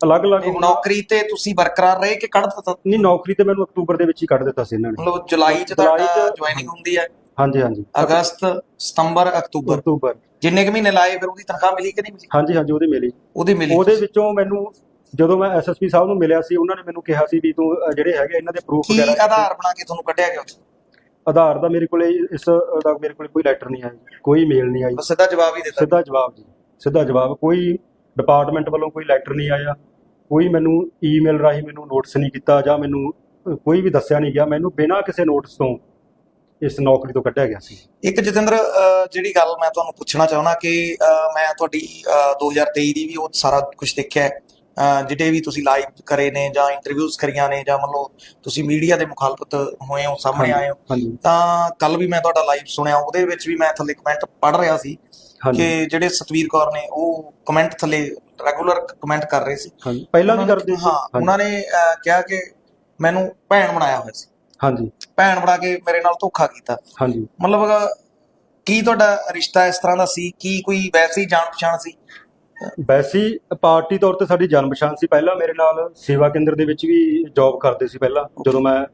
ਅਲੱਗ-ਅਲੱਗ ਇਹ ਨੌਕਰੀ ਤੇ ਤੁਸੀਂ ਬਰਕਰਾਰ ਰਹੇ ਕਿ ਕੱਢ ਦਿੱਤਾ? ਨਹੀਂ ਨੌਕਰੀ ਤੇ ਮੈਨੂੰ ਅਕਤੂਬਰ ਦੇ ਵਿੱਚ ਹੀ ਕੱਢ ਦਿੱਤਾ ਸੀ ਇਹਨਾਂ ਨੇ। ਮਤਲਬ ਜੁਲਾਈ ਚ ਜੁਲਾਈ ਤੁਹਾਡਾ ਜੁਆਇਨਿੰਗ ਹੁੰਦੀ ਹੈ। ਹਾਂਜੀ ਹਾਂਜੀ। ਅਗਸਤ ਸਤੰਬਰ ਅਕਤੂਬਰ। ਅਕਤੂਬਰ। ਜਿੰਨੇ ਕੁ ਮਹੀਨੇ ਲਾਏ ਫਿਰ ਉਹਦੀ ਤਨਖਾਹ ਮਿਲੀ ਕਿ ਨਹੀਂ ਮਿਲੀ? ਹਾਂਜੀ ਹਾਂਜੀ ਉਹਦੇ ਮਿਲੀ। ਉਹਦੀ ਮਿਲੀ ਉਹਦੇ ਵਿੱਚੋਂ ਮੈਨੂੰ ਜਦੋਂ ਮੈਂ ਐਸਐਸਪੀ ਸਾਹਿਬ ਨੂੰ ਮਿਲਿਆ ਸੀ ਉਹਨਾਂ ਨੇ ਮੈਨੂੰ ਕਿਹਾ ਸੀ ਵੀ ਤੂੰ ਅ, ਜਿਹੜੇ ਹੈਗੇ ਇਹਨਾਂ ਦੇ ਪ੍ਰੂਫ ਕੀ ਵਗੈਰਾ ਆਧਾਰ ਬਣਾ ਕੇ ਤੁਹਾਨੂੰ ਕੱਢਿਆ ਗਿਆ? ਉੱਥੇ? ਆਧਾਰ ਦਾ ਮੇਰੇ ਕੋਲੇ ਇਸ ਦਾ ਮੇਰੇ ਕੋਲੇ ਕੋਈ ਲੈਟਰ ਨਹੀਂ ਆਈ ਕੋਈ ਮੇਲ ਨਹੀਂ ਆਈ। ਬਸ ਸਿੱਧਾ ਜਵਾਬ ਹੀ ਦਿੱਤਾ। ਸਿੱਧਾ ਜਵਾਬ ਜੀ ਸਿੱਧਾ ਜਵਾਬ ਕੋਈ ਡਿਪਾਰਟਮੈਂਟ ਵੱਲੋਂ ਕੋਈ ਲੈਟਰ ਨਹੀਂ ਆਇਆ ਕੋਈ ਮੈਨੂੰ ਈਮੇਲ ਰਾਹੀਂ ਮੈਨੂੰ ਨੋਟਿਸ ਨਹੀਂ ਕੀਤਾ ਜਾਂ ਮੈਨੂੰ ਕੋਈ ਵੀ ਦੱਸਿਆ ਨਹੀਂ ਗਿਆ ਮੈਨੂੰ ਬਿਨਾਂ ਕਿਸੇ ਨੋਟਿਸ ਤੋਂ ਇਸ ਨੌਕਰੀ ਤੋਂ ਕੱਢਿਆ ਗਿਆ ਸੀ। ਇੱਕ ਜਤਿੰਦਰ ਜਿਹੜੀ ਗੱਲ ਮੈਂ ਤੁਹਾਨੂੰ ਪੁੱਛਣਾ ਚਾਹੁੰਦਾ ਕਿ ਮੈਂ ਤੁਹਾਡੀ ਅਹ, 2023 ਦੀ ਵੀ ਉਹ ਸਾਰਾ ਕੁਝ ਦੇਖਿਆ ਜਿਹੜੇ ਵੀ ਤੁਸੀਂ ਲਾਈਵ ਕਰੇ ਨੇ ਜਾਂ ਇੰਟਰਵਿਊਜ਼ ਕਰੀਆਂ ਨੇ ਜਾਂ ਮੰਨ ਲਓ ਤੁਸੀਂ ਮੀਡੀਆ ਦੇ ਮੁਖਾਲਫਤ ਹੋਏ ਹੋ ਸਾਹਮਣੇ ਆਏ ਹੋ ਤਾਂ ਕੱਲ ਵੀ ਮੈਂ ਤੁਹਾਡਾ ਲਾਈਵ ਸੁਣਿਆ ਉਹਦੇ ਵਿੱਚ ਵੀ ਮੈਂ ਥੱਲੇ ਕਮੈਂਟ ਪੜ੍ਹ ਰਿਹਾ ਸੀ। ਕਿ ਜਿਹੜੇ ਸਤਵੀਰ ਕੌਰ ਨੇ ਉਹ ਕਮੈਂਟ ਥੱਲੇ ਰੈਗੂਲਰ ਕਮੈਂਟ ਕਰ ਰਹੇ ਸੀ। ਹਾਂਜੀ। ਪਹਿਲਾਂ ਵੀ ਕਰਦੇ ਸੀ। ਹਾਂ। ਉਹਨਾਂ ਨੇ ਕਿਹਾ ਕਿ ਮੈਨੂੰ ਭੈਣ ਬਣਾਇਆ ਹੋਇਆ ਸੀ। ਹਾਂਜੀ। ਭੈਣ ਬਣਾ ਕੇ ਮੇਰੇ ਨਾਲ ਧੋਖਾ ਕੀਤਾ। ਹਾਂਜੀ। ਮਤਲਬ ਕੀ ਤੁਹਾਡਾ ਰਿਸ਼ਤਾ ਇਸ ਤਰ੍ਹਾਂ ਦਾ ਸੀ? ਕੀ ਕੋਈ ਵੈਸੀ ਜਾਣ ਪਛਾਣ ਸੀ? ਵੈਸੀ ਪਾਰਟੀ ਤੌਰ ਤੇ ਸਾਡੀ ਜਾਣ ਪਛਾਣ ਸੀ। ਪਹਿਲਾਂ ਮੇਰੇ ਨਾਲ ਸੇਵਾ ਕੇਂਦਰ ਦੇ ਵਿੱਚ ਵੀ ਜੌਬ ਕਰਦੇ ਸੀ ਪਹਿਲਾਂ। ਜਦੋਂ ਮੈਂ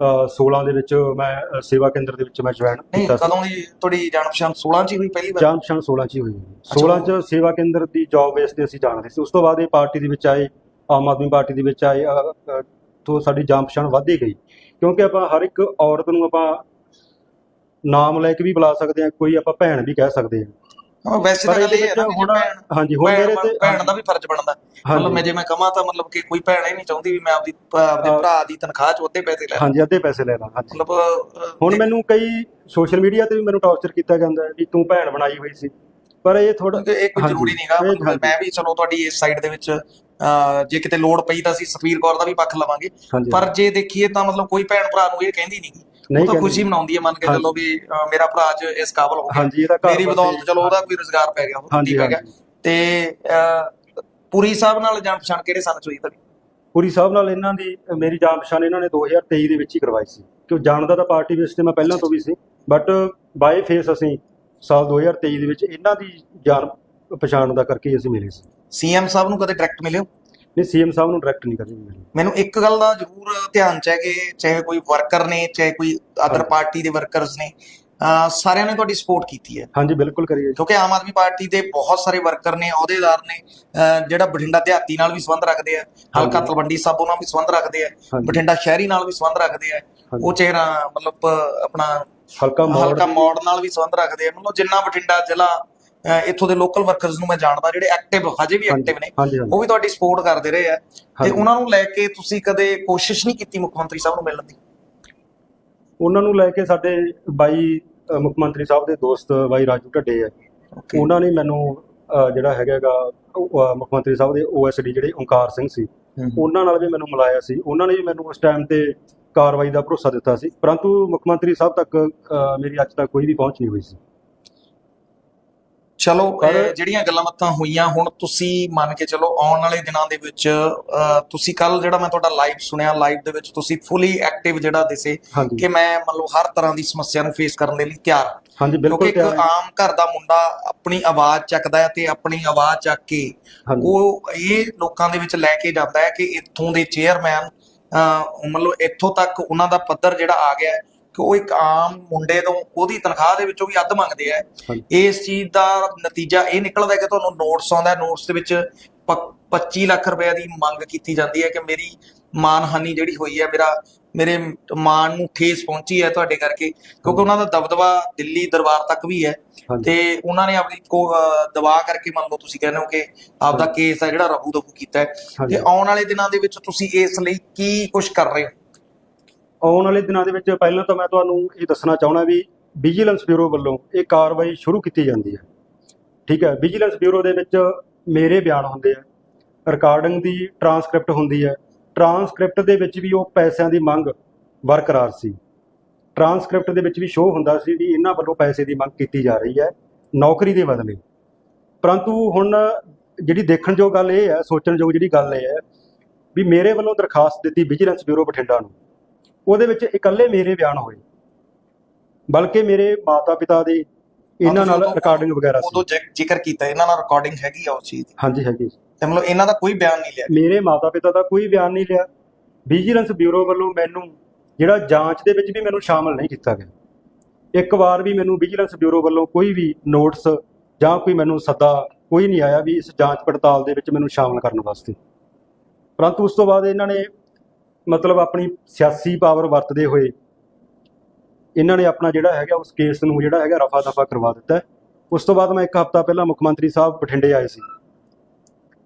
16 ਦੇ ਵਿੱਚ ਮੈਂ ਸੇਵਾ ਕੇਂਦਰ ਦੇ ਵਿੱਚ ਮੈਂ ਜੁਆਇਨ ਨਹੀਂ ਕੀਤਾ ਸੀ। ਕਦੋਂ ਦੀ ਤੁਹਾਡੀ ਜਾਣ ਪਛਾਣ 16 ਚ ਹੀ ਹੋਈ ਪਹਿਲੀ ਵਾਰ? ਜਾਣ ਪਛਾਣ 16 ਚ ਹੀ ਹੋਈ 16 ਚ ਸੇਵਾ ਕੇਂਦਰ ਦੀ ਜੌਬ ਬੇਸ ਤੇ ਅਸੀਂ ਜਾਣਦੇ ਸੀ। ਉਸ ਤੋਂ ਬਾਅਦ ਇਹ ਪਾਰਟੀ ਦੇ ਵਿੱਚ ਆਏ ਆਮ ਆਦਮੀ ਪਾਰਟੀ ਦੇ ਵਿੱਚ ਆਏ ਅ, ਤੋਂ ਸਾਡੀ ਜਾਣ ਪਛਾਣ ਵੱਧਦੀ ਗਈ। ਕਿਉਂਕਿ ਆਪਾਂ ਹਰ ਇੱਕ ਔਰਤ ਨੂੰ ਆਪਾਂ ਨਾਮ ਲੈ ਕੇ ਵੀ ਬੁਲਾ ਸਕਦੇ ਹਾਂ ਕੋਈ ਆਪਾਂ ਭੈਣ ਵੀ ਕਹਿ ਸਕਦੇ ਹਾਂ। ਹਾਂ, ਵੈਸੇ ਤਾਂ ਗੱਲ ਇਹ ਹੈ ਨਾ ਹੁਣ ਹਾਂਜੀ ਹੁਣ ਮੇਰੇ ਤੇ ਭੈਣ ਦਾ ਵੀ ਫਰਜ਼ ਬਣਦਾ। ਮਤਲਬ ਮੈਂ ਜੇ ਮੈਂ ਕਹਾਂ ਤਾਂ ਮਤਲਬ ਕਿ ਕੋਈ ਭੈਣ ਇਹ ਨਹੀਂ ਚਾਹੁੰਦੀ ਵੀ ਮੈਂ ਆਪਦੀ ਆਪਦੇ ਹਾਂ। ਭਰਾ ਦੀ ਤਨਖਾਹ ਚ ਉਹਦੇ ਪੈਸੇ ਲੈ। ਹਾਂਜੀ ਅੱਧੇ ਪੈਸੇ ਲੈ ਲਾਂ ਹਾਂਜੀ ਮਤਲਬ ਹੁਣ ਮੈਨੂੰ ਕਈ ਸੋਸ਼ਲ ਮੀਡੀਆ ਤੇ ਵੀ ਮੈਨੂੰ ਟੌਰਚਰ ਕੀਤਾ ਜਾਂਦਾ ਵੀ ਤੂੰ ਭੈਣ ਬਣਾਈ ਹੋਈ ਸੀ ਪਰ ਇਹ ਥੋੜਾ ਇਹ ਕੋਈ ਜ਼ਰੂਰੀ ਨਹੀਂਗਾ। ਮੈਂ ਵੀ ਚਲੋ ਤੁਹਾਡੀ ਇਸ ਸਾਈਡ ਦੇ ਵਿੱਚ ਜੇ ਕਿਤੇ ਲੋੜ ਪਈ ਤਾਂ ਅਸੀਂ ਸਤਵੀਰ ਕੌਰ ਦਾ ਵੀ ਪੱਖ ਲਵਾਂਗੇ ਪਰ ਜੇ ਦੇਖੀਏ ਤਾਂ ਮਤਲਬ ਕੋਈ ਭੈਣ ਭਰਾ ਨੂੰ ਇਹ ਕਹਿੰਦੀ ਨਹੀਂ ਉਹ ਤਾਂ। ਖੁਸ਼ੀ ਮਨਾਉਂਦੀ ਹੈ ਮੰਨ ਕੇ। ਚੱਲੋ ਵੀ ਮੇਰਾ ਭਰਾ ਅੱਜ ਇਸ ਕਾਬਲ ਹੋ ਗਿਆ। ਮੇਰੀ ਬਦੌਲਤ ਚਲੋ ਉਹਦਾ ਕੋਈ ਰੋਜ਼ਗਾਰ ਪੈ ਗਿਆ ਹਾਂਜੀ ਪੈ ਗਿਆ ਤੇ ਪੁਰੀ ਸਾਹਿਬ ਨਾਲ ਜਾਣ ਪਛਾਣ ਕਿਹੜੇ ਸੰਨ ਚ ਹੋਈ ਤੁਹਾਡੀ? ਪੁਰੀ ਸਾਹਿਬ ਨਾਲ ਇਹਨਾਂ ਦੀ ਮੇਰੀ ਜਾਣ ਪਛਾਣ ਇਹਨਾਂ ਨੇ 2023 ਦੇ ਵਿੱਚ ਹੀ ਕਰਵਾਈ ਸੀ। ਕਿਉਂ ਜਾਣਦਾ ਤਾਂ ਪਾਰਟੀ ਬੇਸ ਤੇ ਮੈਂ ਪਹਿਲਾਂ ਤੋਂ ਵੀ ਸੀ ਬਟ ਬਾਏ ਫੇਸ ਅਸੀਂ ਸਾਲ 2023 ਦੇ ਵਿੱਚ ਇਹਨਾਂ ਦੀ ਜਾਣ ਪਛਾਣ ਦਾ ਕਰਕੇ ਅਸੀਂ ਮਿਲੇ ਸੀ। ਸੀਐਮ ਸਾਹਿਬ ਨੂੰ ਕਦੇ ਡਾਇਰੈਕਟ ਮਿਲਿਓ? ਨਹੀਂ ਸੀਐਮ ਸਾਹਿਬ ਨੂੰ ਡਾਇਰੈਕਟ ਨਹੀਂ ਮਿਲੇ ਮੈਨੂੰ ਇੱਕ ਗੱਲ ਦਾ ਜ਼ਰੂਰ ਧਿਆਨ ਚ ਹੈ ਕਿ ਚਾਹੇ ਕੋਈ ਵਰਕਰ ਨੇ ਚਾਹੇ ਕੋਈ ਅਦਰ। ਪਾਰਟੀ ਦੇ ਵਰਕਰਸ ਨੇ ਸਾਰਿਆਂ ਨੇ ਤੁਹਾਡੀ ਸਪੋਰਟ ਕੀਤੀ ਹੈ ਹਾਂਜੀ ਬਿਲਕੁਲ ਕਰੀਏ ਕਿਉਂਕਿ ਆਮ ਆਦਮੀ ਪਾਰਟੀ ਦੇ ਬਹੁਤ ਸਾਰੇ ਵਰਕਰ ਨੇ ਅਹੁਦੇਦਾਰ ਨੇ ਜਿਹੜਾ ਬਠਿੰਡਾ ਦਿਹਾਤੀ ਨਾਲ ਵੀ ਸੰਬੰਧ ਰੱਖਦੇ ਆ ਹਲਕਾ। ਤਲਵੰਡੀ ਸਾਬੋ ਨਾਲ ਵੀ ਸੰਬੰਧ ਰੱਖਦੇ ਆ ਬਠਿੰਡਾ ਸ਼ਹਿਰੀ ਨਾਲ ਵੀ ਸੰਬੰਧ ਰੱਖਦੇ ਆ। ਉਹ ਚਿਹਰਾ ਮਤਲਬ ਆਪਣਾ ਹਲਕਾ ਮੋੜ ਹਲਕਾ ਮੋੜ ਨਾਲ ਵੀ ਸੰਬੰਧ ਰੱਖਦੇ ਆ ਮਤਲਬ ਜਿੰਨਾ ਬਠਿੰਡਾ ਜ਼ਿਲ੍ਹਾ ਇੱਥੋਂ ਦੇ ਲੋਕਲ ਵਰਕਰਸ ਨੂੰ ਮੈਂ ਜਾਣਦਾ ਜਿਹੜੇ ਐਕਟਿਵ ਹਜੇ ਵੀ ਐਕਟਿਵ ਨੇ ਉਹ ਵੀ ਤੁਹਾਡੀ ਸਪੋਰਟ ਕਰਦੇ ਰਹੇ ਆ। ਤੇ। ਉਹਨਾਂ ਨੂੰ ਲੈ ਕੇ ਤੁਸੀਂ ਕਦੇ ਕੋਸ਼ਿਸ਼ ਨਹੀਂ ਕੀਤੀ ਮੁੱਖ ਮੰਤਰੀ ਸਾਹਿਬ ਨੂੰ ਮਿਲਣ ਦੀ? ਉਹਨਾਂ ਨੂੰ ਲੈ ਕੇ ਸਾਡੇ ਬਾਈ ਮੁੱਖ ਮੰਤਰੀ ਸਾਹਿਬ ਦੇ ਦੋਸਤ ਬਾਈ ਰਾਜੂ ਢੱਡੇ ਆ। ਉਹਨਾਂ ਨੇ ਮੈਨੂੰ ਜਿਹੜਾ ਹੈਗਾਗਾ ਮੁੱਖ ਮੰਤਰੀ ਸਾਹਿਬ ਦੇ ਓਐਸਡੀ ਜਿਹੜੇ ਓਂਕਾਰ ਸਿੰਘ ਸੀ ਉਹਨਾਂ ਨਾਲ ਵੀ ਮੈਨੂੰ ਮਿਲਾਇਆ ਸੀ। ਉਹਨਾਂ ਨੇ ਵੀ ਮੈਨੂੰ ਉਸ ਟਾਈਮ ਤੇ ਕਾਰਵਾਈ ਦਾ ਭਰੋਸਾ ਦਿੱਤਾ ਸੀ। ਪਰੰਤੂ ਮੁੱਖ ਮੰਤਰੀ ਸਾਹਿਬ ਤੱਕ ਮੇਰੀ ਅੱਜ ਤੱਕ ਕੋਈ ਵੀ ਪਹੁੰਚ ਨਹੀਂ ਹੋਈ ਸੀ। ਚਲੋ ਜਿਹੜੀਆਂ ਗੱਲਾਂ ਬਾਤਾਂ ਹੋਈਆਂ ਹੁਣ ਤੁਸੀਂ ਮੰਨ ਕੇ ਚਲੋ ਆਉਣ ਵਾਲੇ ਦਿਨਾਂ ਦੇ ਵਿੱਚ ਤੁਸੀਂ ਕੱਲ ਜਿਹੜਾ ਮੈਂ ਤੁਹਾਡਾ ਲਾਈਵ ਸੁਣਿਆ ਲਾਈਵ ਦੇ ਵਿੱਚ ਤੁਸੀਂ ਫੁੱਲੀ ਐਕਟਿਵ ਜਿਹੜਾ ਦਿਸੇ ਕਿ ਮੈਂ ਮੰਨ ਲਓ ਹਰ ਤਰ੍ਹਾਂ ਦੀ ਸਮੱਸਿਆ ਨੂੰ ਫੇਸ ਕਰਨ ਦੇ ਲਈ ਤਿਆਰ। ਹਾਂਜੀ ਕਿਉਂਕਿ ਬਿਲਕੁਲ ਇੱਕ ਤਿਆਰ ਹਾਂ। ਆਮ ਘਰ ਦਾ ਮੁੰਡਾ ਆਪਣੀ ਆਵਾਜ਼ ਚੱਕਦਾ ਹੈ ਤੇ ਆਪਣੀ ਆਵਾਜ਼ ਚੱਕ ਕੇ ਉਹ ਇਹ ਲੋਕਾਂ ਦੇ ਵਿੱਚ ਲੈ ਕੇ ਜਾਂਦਾ ਹੈ ਕਿ ਇੱਥੋਂ ਦੇ ਚੇਅਰਮੈਨ ਮਤਲਬ ਇੱਥੋਂ ਤੱਕ ਉਹਨਾਂ ਦਾ ਪੱਧਰ ਜਿਹੜਾ ਆ ਗਿਆ ਹੈ ਕਿ ਉਹ ਇੱਕ ਆਮ ਮੁੰਡੇ ਤੋਂ ਉਹਦੀ ਤਨਖਾਹ ਦੇ ਵਿੱਚੋਂ ਵੀ ਅੱਧ ਮੰਗਦੇ ਆ। ਇਸ ਚੀਜ਼ ਦਾ ਨਤੀਜਾ ਇਹ ਨਿਕਲਦਾ ਕਿ ਤੁਹਾਨੂੰ ਨੋਟਸ ਆਉਂਦਾ ਨੋਟਸ ਦੇ ਵਿੱਚ ਪ- 25 ਲੱਖ ਰੁਪਏ ਦੀ ਮੰਗ ਕੀਤੀ ਜਾਂਦੀ ਹੈ ਕਿ ਮੇਰੀ ਮਾਨਹਾਨੀ ਜਿਹੜੀ ਹੋਈ ਹੈ ਮੇਰਾ ਮੇਰੇ ਮਾਨ ਨੂੰ ਠੇਸ ਪਹੁੰਚੀ ਹੈ ਤੁਹਾਡੇ ਕਰਕੇ ਕਿਉਂਕਿ ਉਹਨਾਂ ਦਾ ਦਬਦਬਾ ਦਿੱਲੀ ਦਰਬਾਰ ਤੱਕ ਵੀ ਹੈ। ਤੇ ਉਹਨਾਂ ਨੇ ਆਪਣੀ ਦਬਾ ਕਰਕੇ ਮੰਨ ਲਓ ਤੁਸੀਂ ਕਹਿੰਦੇ ਹੋ ਕਿ ਆਪਦਾ ਕੇਸ ਹੈ ਜਿਹੜਾ ਰਫੂ ਦਫੂ ਕੀਤਾ ਹੈ। ਤੇ ਆਉਣ ਵਾਲੇ ਦਿਨਾਂ ਦੇ ਵਿੱਚ ਤੁਸੀਂ ਇਸ ਲਈ ਕੀ ਕੁਝ ਕਰ ਰਹੇ ਹੋ? ਆਉਣ ਵਾਲੇ ਦਿਨਾਂ ਦੇ ਵਿੱਚ ਪਹਿਲਾਂ ਤਾਂ ਮੈਂ ਤੁਹਾਨੂੰ ਇਹ ਦੱਸਣਾ ਚਾਹਣਾ ਵੀ ਵਿਜੀਲੈਂਸ ਬਿਊਰੋ ਵੱਲੋਂ ਇਹ ਕਾਰਵਾਈ ਸ਼ੁਰੂ ਕੀਤੀ ਜਾਂਦੀ ਹੈ। ਠੀਕ ਹੈ ਵਿਜੀਲੈਂਸ ਬਿਊਰੋ ਦੇ ਵਿੱਚ ਮੇਰੇ ਬਿਆਨ ਹੁੰਦੇ ਆ ਰਿਕਾਰਡਿੰਗ ਦੀ ਟਰਾਂਸਕ੍ਰਿਪਟ ਹੁੰਦੀ ਹੈ। ਟਰਾਂਸਕ੍ਰਿਪਟ ਦੇ ਵਿੱਚ ਵੀ ਉਹ ਪੈਸਿਆਂ ਦੀ ਮੰਗ ਬਰਕਰਾਰ ਸੀ। ਟਰਾਂਸਕ੍ਰਿਪਟ ਦੇ ਵਿੱਚ ਵੀ ਸ਼ੋਅ ਹੁੰਦਾ ਸੀ ਵੀ ਇਹਨਾਂ ਵੱਲੋਂ ਪੈਸੇ ਦੀ ਮੰਗ ਕੀਤੀ ਜਾ ਰਹੀ ਹੈ, ਨੌਕਰੀ ਦੇ ਬਦਲੇ। ਪਰੰਤੂ ਹੁਣ ਜਿਹੜੀ ਦੇਖਣਯੋਗ ਗੱਲ ਇਹ ਹੈ, ਸੋਚਣਯੋਗ ਜਿਹੜੀ ਗੱਲ ਇਹ ਹੈ ਵੀ ਮੇਰੇ ਵੱਲੋਂ ਦਰਖਾਸਤ ਦਿੱਤੀ ਵਿਜੀਲੈਂਸ ਬਿਊਰੋ ਬਠਿੰਡਾ ਨੂੰ। ਉਹਦੇ ਵਿੱਚ ਇਕੱਲੇ ਮੇਰੇ ਬਿਆਨ ਹੋਏ। ਬਲਕਿ ਮੇਰੇ ਮਾਤਾ ਪਿਤਾ ਦੇ ਇਹਨਾਂ ਨਾਲ ਉਦੋਂ- ਰਿਕਾਰਡਿੰਗ ਵਗੈਰਾ ਉਦੋਂ ਸੀ ਜ਼ਿਕ- ਜ਼ਿਕਰ ਕੀਤਾ ਇਹਨਾਂ ਨਾਲ ਰਿਕਾਰਡਿੰਗ ਹੈਗੀ ਆ ਉਸ ਚੀਜ਼ ਦੀ? ਹਾਂਜੀ ਹੈਗੀ ਤੇ ਮਤਲਬ ਇਹਨਾਂ ਦਾ ਕੋਈ ਬਿਆਨ ਨਹੀਂ ਲਿਆ? ਮੇਰੇ ਮਾਤਾ ਪਿਤਾ ਦਾ ਕੋਈ ਬਿਆਨ ਨਹੀਂ ਲਿਆ। ਵਿਜੀਲੈਂਸ ਬਿਊਰੋ ਵੱਲੋਂ ਮੈਨੂੰ ਜਿਹੜਾ ਜਾਂਚ ਦੇ ਵਿੱਚ ਵੀ ਮੈਨੂੰ ਸ਼ਾਮਲ ਨਹੀਂ ਕੀਤਾ ਗਿਆ। ਇੱਕ ਵਾਰ ਵੀ ਮੈਨੂੰ ਵਿਜੀਲੈਂਸ ਬਿਊਰੋ ਵੱਲੋਂ ਕੋਈ ਵੀ ਨੋਟਿਸ ਜਾਂ ਕੋਈ ਮੈਨੂੰ ਸੱਦਾ ਕੋਈ ਨਹੀਂ ਆਇਆ ਵੀ ਇਸ ਜਾਂਚ ਪੜਤਾਲ ਦੇ ਵਿੱਚ ਮੈਨੂੰ ਸ਼ਾਮਲ ਕਰਨ ਵਾਸਤੇ। ਪਰੰਤੂ ਉਸ ਤੋਂ ਬਾਅਦ ਇਹਨਾਂ ਨੇ ਮਤਲਬ ਆਪਣੀ ਸਿਆਸੀ ਪਾਵਰ ਵਰਤਦੇ ਹੋਏ ਇਹਨਾਂ ਨੇ ਆਪਣਾ ਜਿਹੜਾ ਹੈਗਾ ਉਸ ਕੇਸ ਨੂੰ ਜਿਹੜਾ ਹੈਗਾ ਰਫਾ ਦਫਾ ਕਰਵਾ ਦਿੱਤਾ ਉਸ ਤੋਂ ਬਾਅਦ ਮੈਂ ਇੱਕ ਹਫ਼ਤਾ ਪਹਿਲਾਂ ਮੁੱਖ ਮੰਤਰੀ ਸਾਹਿਬ ਬਠਿੰਡੇ ਆਏ ਸੀ।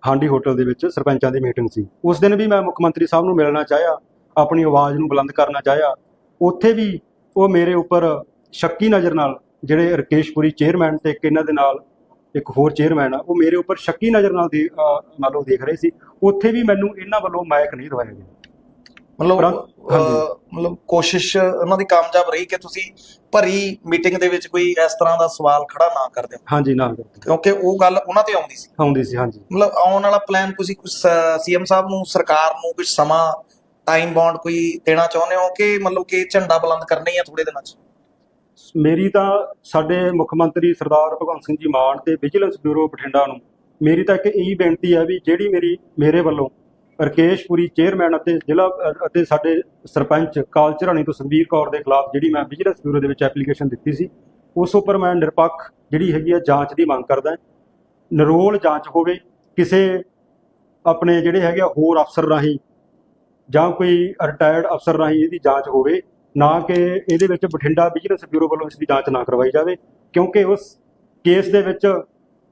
ਹਾਂਡੀ ਹੋਟਲ ਦੇ ਵਿੱਚ ਸਰਪੰਚਾਂ ਦੀ ਮੀਟਿੰਗ ਸੀ। ਉਸ ਦਿਨ ਵੀ ਮੈਂ ਮੁੱਖ ਮੰਤਰੀ ਸਾਹਿਬ ਨੂੰ ਮਿਲਣਾ ਚਾਹਿਆ, ਆਪਣੀ ਆਵਾਜ਼ ਨੂੰ ਬੁਲੰਦ ਕਰਨਾ ਚਾਹਿਆ। ਉੱਥੇ ਵੀ ਉਹ ਮੇਰੇ ਉੱਪਰ ਸ਼ੱਕੀ ਨਜ਼ਰ ਨਾਲ ਜਿਹੜੇ ਰਕੇਸ਼ਪੁਰੀ ਚੇਅਰਮੈਨ ਤੇ ਇੱਕ ਇਹਨਾਂ ਦੇ ਨਾਲ ਇੱਕ ਹੋਰ ਚੇਅਰਮੈਨ ਆ, ਉਹ ਮੇਰੇ ਉੱਪਰ ਸ਼ੱਕੀ ਨਜ਼ਰ ਨਾਲ ਦੇ ਨਾਲ ਉਹ ਦੇਖ ਰਹੇ ਸੀ। ਉੱਥੇ ਵੀ ਮੈਨੂੰ ਇਹਨਾਂ ਵੱਲੋਂ ਮਾਇਕ ਨਹੀਂ ਦਵਾਇਆ ਗਿਆ। ਮਤਲਬ ਅਹ, ਮਤਲਬ ਕੋਸ਼ਿਸ਼ ਉਹਨਾਂ ਦੀ ਕਾਮਯਾਬ ਰਹੀ ਕਿ ਤੁਸੀਂ ਭਰੀ ਮੀਟਿੰਗ ਦੇ ਵਿੱਚ ਕੋਈ ਇਸ ਤਰ੍ਹਾਂ ਦਾ ਸਵਾਲ ਖੜਾ ਨਾ ਕਰਦੇ ਹਾਂਜੀ ਨਾ ਕਰਦੇ। ਕਿਉਂਕਿ ਉਹ ਗੱਲ ਉਹਨਾਂ ਤੇ ਆਉਂਦੀ ਸੀ। ਆਉਂਦੀ ਸੀ ਹਾਂਜੀ। ਮਤਲਬ ਆਉਣ ਵਾਲਾ ਪਲਾਨ ਤੁਸੀਂ ਕੁਝ ਸੀਐਮ ਸਾਹਿਬ ਨੂੰ ਸਰਕਾਰ ਨੂੰ ਕੁਝ ਸਮਾਂ ਟਾਈਮ ਬੌਂਡ ਕੋਈ ਦੇਣਾ ਚਾਹੁੰਦੇ ਹੋ ਕਿ ਮਤਲਬ ਕਿ ਝੰਡਾ ਬੁਲੰਦ ਕਰਨਾ ਹੀ ਆ ਥੋੜੇ ਦਿਨਾਂ 'ਚ? ਮੇਰੀ ਤਾਂ ਸਾਡੇ ਮੁੱਖ ਮੰਤਰੀ ਸਰਦਾਰ ਭਗਵੰਤ ਸਿੰਘ ਜੀ ਮਾਨ ਤੇ ਵਿਜੀਲੈਂਸ ਬਿਊਰੋ ਬਠਿੰਡਾ ਨੂੰ ਮੇਰੀ ਤਾਂ ਇੱਕ ਇਹੀ ਬੇਨਤੀ ਹੈ ਵੀ ਜਿਹੜੀ ਮੇਰੀ ਮੇਰੇ ਵੱਲੋਂ ਰਕੇਸ਼ਪੁਰੀ ਚੇਅਰਮੈਨ ਅਤੇ ਜ਼ਿਲ੍ਹਾ, ਅਤੇ ਸਾਡੇ ਸਰਪੰਚ ਕਾਲਚਰਾਣੀ ਤੋਂ ਸੰਵੀਰ ਕੌਰ ਦੇ ਖਿਲਾਫ ਜਿਹੜੀ ਮੈਂ ਵਿਜੀਲੈਂਸ ਬਿਊਰੋ ਦੇ ਵਿੱਚ ਐਪਲੀਕੇਸ਼ਨ ਦਿੱਤੀ ਸੀ, ਉਸ ਉੱਪਰ ਮੈਂ ਨਿਰਪੱਖ ਜਿਹੜੀ ਹੈਗੀ ਆ ਜਾਂਚ ਦੀ ਮੰਗ ਕਰਦਾ ਨਿਰੋਲ ਜਾਂਚ ਹੋਵੇ, ਕਿਸੇ ਆਪਣੇ ਜਿਹੜੇ ਹੈਗੇ ਆ ਹੋਰ ਅਫਸਰ ਰਾਹੀਂ ਜਾਂ ਕੋਈ ਰਿਟਾਇਰਡ ਅਫਸਰ ਰਾਹੀਂ ਇਹਦੀ ਜਾਂਚ ਹੋਵੇ, ਨਾ ਕਿ ਇਹਦੇ ਵਿੱਚ ਬਠਿੰਡਾ ਵਿਜੀਲੈਂਸ ਬਿਊਰੋ ਵੱਲੋਂ ਇਸ ਦੀ ਜਾਂਚ ਨਾ ਕਰਵਾਈ ਜਾਵੇ, ਕਿਉਂਕਿ ਉਸ ਕੇਸ ਦੇ ਵਿੱਚ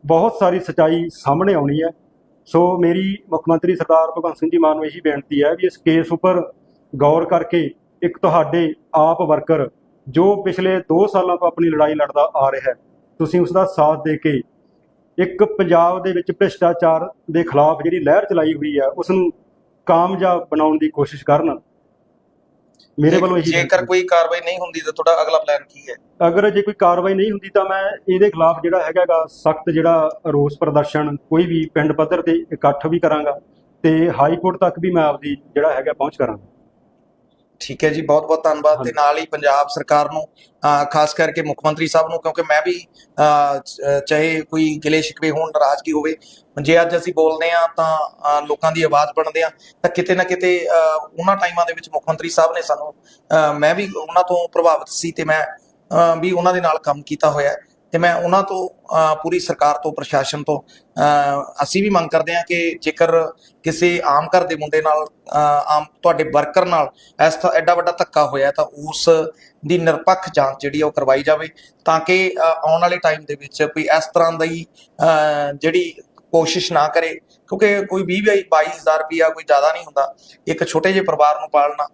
ਬਹੁਤ ਸਾਰੀ ਸਚਾਈ ਸਾਹਮਣੇ ਆਉਣੀ ਹੈ। ਸੋ ਮੇਰੀ ਮੁੱਖ ਮੰਤਰੀ ਸਰਦਾਰ ਭਗਵੰਤ ਸਿੰਘ ਜੀ ਮਾਨ ਨੂੰ ਇਹੀ ਬੇਨਤੀ ਹੈ ਵੀ ਇਸ ਕੇਸ ਉੱਪਰ ਗੌਰ ਕਰਕੇ ਇੱਕ ਤੁਹਾਡੇ ਆਪ ਵਰਕਰ ਜੋ ਪਿਛਲੇ 2 ਸਾਲਾਂ ਤੋਂ ਆਪਣੀ ਲੜਾਈ ਲੜਦਾ ਆ ਰਿਹਾ ਹੈ, ਤੁਸੀਂ ਉਸ ਦਾ ਸਾਥ ਦੇ ਕੇ ਇੱਕ ਪੰਜਾਬ ਦੇ ਵਿੱਚ ਭ੍ਰਿਸ਼ਟਾਚਾਰ ਦੇ ਖਿਲਾਫ ਜਿਹੜੀ ਲਹਿਰ ਚਲਾਈ ਹੋਈ ਹੈ ਉਸ ਨੂੰ ਕਾਮਯਾਬ ਬਣਾਉਣ ਦੀ ਕੋਸ਼ਿਸ਼ ਕਰਨ। ਮੇਰੇ ਵੱਲੋਂ ਇਹੀ ਜੇਕਰ ਕੋਈ ਕਾਰਵਾਈ ਨਹੀਂ ਹੁੰਦੀ ਤਾਂ ਤੁਹਾਡਾ ਅਗਲਾ ਪਲਾਨ ਕੀ ਹੈ ਹੈ। ਅਗਰ ਜੇ ਕੋਈ ਕਾਰਵਾਈ ਨਹੀਂ ਹੁੰਦੀ ਤਾਂ ਮੈਂ ਇਹਦੇ ਖਿਲਾਫ ਜਿਹੜਾ ਹੈਗਾਗਾ ਸਖਤ ਜਿਹੜਾ ਰੋਸ ਪ੍ਰਦਰਸ਼ਨ ਕੋਈ ਵੀ ਪਿੰਡ ਪੱਧਰ ਤੇ ਇਕੱਠ ਵੀ ਕਰਾਂਗਾ ਤੇ ਹਾਈ ਕੋਰਟ ਤੱਕ ਵੀ ਮੈਂ ਆਪਦੀ ਜਿਹੜਾ ਹੈਗਾ ਪਹੁੰਚ ਕਰਾਂਗਾ ਠੀਕ ਹੈ ਜੀ ਬਹੁਤ ਬਹੁਤ ਧੰਨਵਾਦ ਤੇ। ਨਾਲ ਹੀ ਪੰਜਾਬ ਸਰਕਾਰ ਨੂੰ ਖਾਸ ਕਰਕੇ ਮੁੱਖ ਮੰਤਰੀ ਸਾਹਿਬ ਨੂੰ ਕਿਉਂਕਿ ਮੈਂ ਵੀ ਚਾਹੇ ਕੋਈ ਗਿਲੇ ਸ਼ਿਕਵੇ ਹੋਣ ਨਾਰਾਜ਼ਗੀ ਹੋਵੇ ਜੇ ਅੱਜ ਅਸੀਂ ਬੋਲਦੇ ਆ ਤਾਂ ਲੋਕਾਂ ਦੀ ਆਵਾਜ਼ ਬਣਦੇ ਆ ਤਾਂ ਕਿਤੇ ਨਾ ਕਿਤੇ ਉਹਨਾਂ ਟਾਈਮਾਂ ਦੇ ਵਿੱਚ ਮੁੱਖ ਮੰਤਰੀ ਸਾਹਿਬ ਨੇ ਸਾਨੂੰ ਮੈਂ ਵੀ ਉਹਨਾਂ ਤੋਂ ਪ੍ਰਭਾਵਿਤ ਸੀ ਤੇ ਮੈਂ ਵੀ ਉਹਨਾਂ ਦੇ ਨਾਲ ਕੰਮ ਕੀਤਾ ਹੋਇਆ ਤੇ ਮੈਂ ਉਹਨਾਂ ਤੋਂ ਪੂਰੀ ਸਰਕਾਰ ਤੋਂ, ਪ੍ਰਸ਼ਾਸਨ ਤੋਂ ਅਸੀਂ ਵੀ ਮੰਗ ਕਰਦੇ ਹਾਂ ਕਿ ਜੇਕਰ ਕਿਸੇ ਆਮ ਘਰ ਦੇ ਮੁੰਡੇ ਨਾਲ ਆਮ ਤੁਹਾਡੇ ਵਰਕਰ ਨਾਲ ਇਸ ਤਰ੍ਹਾਂ ਐਡਾ ਵੱਡਾ ਧੱਕਾ ਹੋਇਆ ਤਾਂ ਉਸ ਦੀ ਨਿਰਪੱਖ ਜਾਂਚ ਜਿਹੜੀ ਆ ਉਹ ਕਰਵਾਈ ਜਾਵੇ, ਤਾਂ ਕਿ ਆਉਣ ਵਾਲੇ ਟਾਈਮ ਦੇ ਵਿੱਚ ਕੋਈ ਇਸ ਤਰ੍ਹਾਂ ਦੀ ਜਿਹੜੀ ਕੋਸ਼ਿਸ਼ ਨਾ ਕਰੇ, ਕਿਉਂਕਿ ਕੋਈ 20 22000 ਰੁਪਇਆ ਕੋਈ ਜ਼ਿਆਦਾ ਨਹੀਂ ਹੁੰਦਾ। ਇੱਕ ਛੋਟੇ ਜਿਹੇ ਪਰਿਵਾਰ ਨੂੰ ਪਾਲਣਾ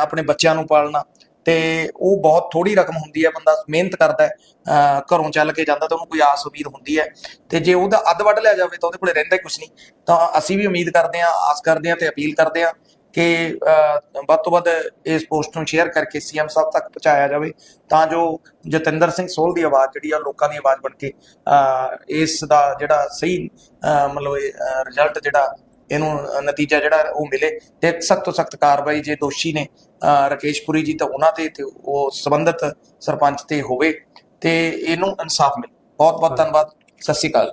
ਆਪਣੇ ਬੱਚਿਆਂ ਨੂੰ ਪਾਲਣਾ ਤੇ ਉਹ ਬਹੁਤ ਥੋੜੀ ਰਕਮ ਹੁੰਦੀ ਹੈ ਬੰਦਾ ਮਿਹਨਤ ਕਰਦਾ ਹੈ ਘਰੋਂ ਚੱਲ ਕੇ ਜਾਂਦਾ ਤਾਂ ਉਹਨੂੰ ਕੋਈ ਆਸ ਉਮੀਦ ਹੁੰਦੀ ਹੈ। ਤੇ ਜੇ ਉਹਦਾ ਅੱਧ ਵੱਢ ਲਿਆ ਜਾਵੇ ਤਾਂ ਉਹਦੇ ਕੋਲੇ ਰਹਿੰਦਾ ਕੁਝ ਨਹੀਂ। ਤਾਂ ਅਸੀਂ ਵੀ ਉਮੀਦ ਕਰਦੇ ਹਾਂ ਆਸ ਕਰਦੇ ਹਾਂ ਤੇ ਅਪੀਲ ਕਰਦੇ ਹਾਂ ਕਿ ਵੱਧ ਤੋਂ ਵੱਧ ਇਸ ਪੋਸਟ ਨੂੰ ਸ਼ੇਅਰ ਕਰਕੇ ਸੀਐਮ ਸਾਹਿਬ ਤੱਕ ਪਹੁੰਚਾਇਆ ਜਾਵੇ। ਤਾਂ ਜੋ ਜਤਿੰਦਰ ਸਿੰਘ ਸੋਲ ਦੀ ਆਵਾਜ਼ ਜਿਹੜੀ ਆ ਲੋਕਾਂ ਦੀ ਆਵਾਜ਼ ਬਣ ਕੇ ਅਹ, ਇਸ ਦਾ ਜਿਹੜਾ ਸਹੀ ਅਹ, ਮਤਲਬ ਰਿਜ਼ਲਟ ਜਿਹੜਾ ਇਹਨੂੰ ਨਤੀਜਾ ਜਿਹੜਾ ਉਹ ਮਿਲੇ ਤੇ ਸਖਤ ਤੋਂ ਸਖਤ ਕਾਰਵਾਈ ਜੇ ਦੋਸ਼ੀ ਨੇ ਰਕੇਸ਼ਪੁਰੀ ਜੀ ਤਾਂ ਉਹਨਾਂ ਤੇ ਤੇ ਉਹ ਸੰਬੰਧਿਤ ਸਰਪੰਚ ਤੇ ਹੋਵੇ ਤੇ ਇਹਨੂੰ ਇਨਸਾਫ ਮਿਲੇ। ਬਹੁਤ ਬਹੁਤ ਧੰਨਵਾਦ। ਸਤਿ ਸ਼੍ਰੀ ਅਕਾਲ।